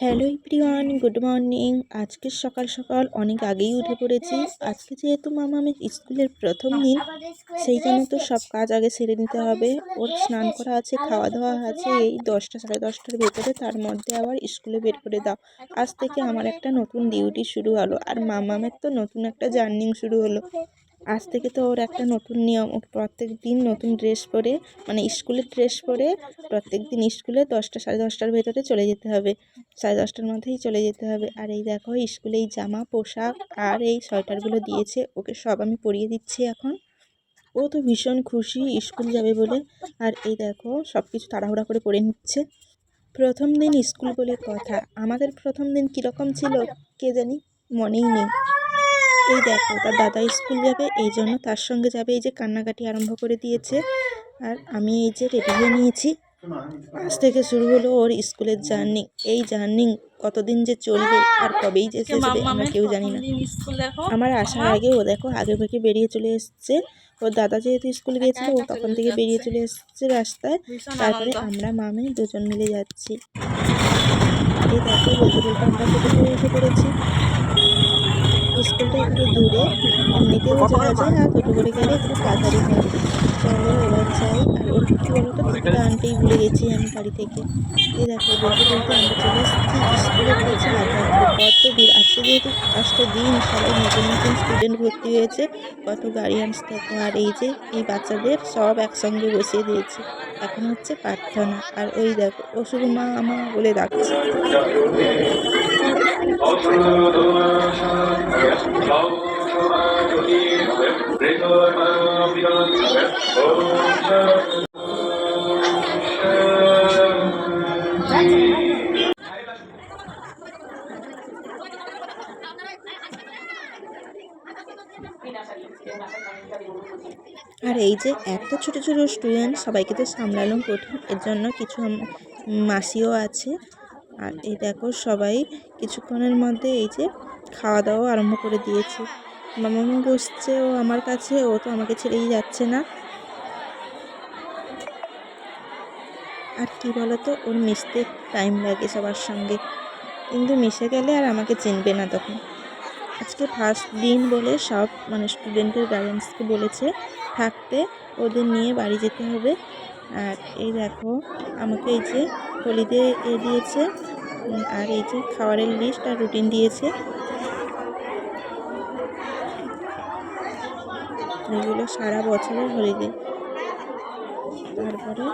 Hello everyone, good morning. আজকে সকাল সকাল অনেক আগেই উঠে পড়েছি। আজকে যেহেতু মামা আমি স্কুলের প্রথম দিন, সেই জন্য তো সব কাজ আগে সেরে নিতে হবে। ওর স্নান করা আছে, খাওয়া দাওয়া আছে, এই দশটা, সাড়ে দশটার ভেতরে তার মধ্যে আবার স্কুলে বের করে দাও। আজ থেকে আমার একটা নতুন ডিউটি শুরু হলো, আর মামামের তো নতুন একটা জার্নিং শুরু হলো। আজ থেকে তো ওর একটা নতুন নিয়ম প্রত্যেক দিন নতুন ড্রেস পরে মানে স্কুলের ড্রেস পরে প্রত্যেক দিন স্কুলে দশটা, সাড়ে দশটার ভেতরে চলে যেতে হবে। সাড়ে দশটার মধ্যেই চলে যেতে হবে। আর এই দেখো স্কুলে এই জামা, পোশাক আর এই সোয়েটারগুলো দিয়েছে, ওকে সব আমি পরিয়ে দিচ্ছি এখন। ও তো ভীষণ খুশি স্কুল যাবে বলে। আর এই দেখো সব কিছু তাড়াহুড়া করে পরে নিচ্ছে। প্রথম দিন স্কুল বলে কথা। আমাদের প্রথম দিন কীরকম ছিল, কে জানি, মনেই নেই। এই দেখো তার দাদা স্কুল যাবে এই জন্য তার সঙ্গে যাবে এই যে কান্নাকাটি আরম্ভ করে দিয়েছে। আর আমি এই যে রেডি হয়ে নিয়েছি। আজ থেকে শুরু হলো ওর স্কুলের জার্নি এই জার্নি কতদিন যে চলবে আর কবেই যে শেষ হবে আমরা কেউ জানি না। আমার আসার আগে ও দেখো আগে ভাগে বেরিয়ে চলে এসছে। ওর দাদা যেহেতু স্কুল গিয়েছিল ও তখন থেকে বেরিয়ে চলে এসছে রাস্তায়। তারপরে আমরা মামে দুজন মিলে যাচ্ছি। এই দেখো বলতে বলতে আমরা উঠে পড়েছি। স্কুলটা একটু দূরে এমনিতেও যাওয়া যায় আর টোটো করে গেলে একটু তাড়াতাড়ি হয় চলো এবার যাই আর ওর কী বলতো টিকিটটা আনতেই ভুলে গেছি আমি বাড়ি থেকে এই দেখো বলতে বলতে আমরা চলে এসেছি স্কুলের কাছে আধা কত ভিড় আজকে যেহেতু ফার্স্ট দিন সবাই নতুন নতুন স্টুডেন্ট ভর্তি হয়েছে কত গার্ডিয়ানস দেখো আর এই যে এই বাচ্চাদের সব একসঙ্গে বসিয়ে দিয়েছে এখন হচ্ছে প্রার্থনা আর ওই দেখো ও শুধু মা মা বলে ডাকছে আর এই যে এত ছোট ছোট স্টুডেন্ট সবাইকে তো সামলানো কঠিন এর জন্য কিছু মাসিও আছে। আর এই দেখো সবাই কিছুক্ষণের মধ্যে এই যে খাওয়া দাওয়া আরম্ভ করে দিয়েছে। মামামু বসছে, ও আমার কাছে, ও তো আমাকে ছেড়েই যাচ্ছে না। আর কি বলতো, ওর মিশতে টাইম লাগে সবার সঙ্গে। কিন্তু মিশে গেলে আর আমাকে চিনবে না তখন। আজকে ফার্স্ট দিন বলে সব মানে স্টুডেন্টের গার্জেন্সকে বলেছে, থাকতে ওদের নিয়ে বাড়ি যেতে হবে। আর এই দেখো, আমাকে এই যে হলিডে এ দিয়েছে আর এই যে খাবারের লিস্ট আর রুটিন দিয়েছে। এগুলো সারা বছরের হলিডে তারপরে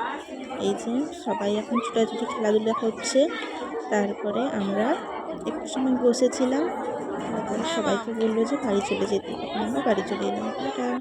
এই যে সবাই এখন ছোটাছুটি খেলাধুলা করছে। তারপরে আমরা একটু সময় বসেছিলাম। তারপরে সবাইকে বলল যে বাড়ি চলে যেতে। আমরা বাড়ি চলে এলাম।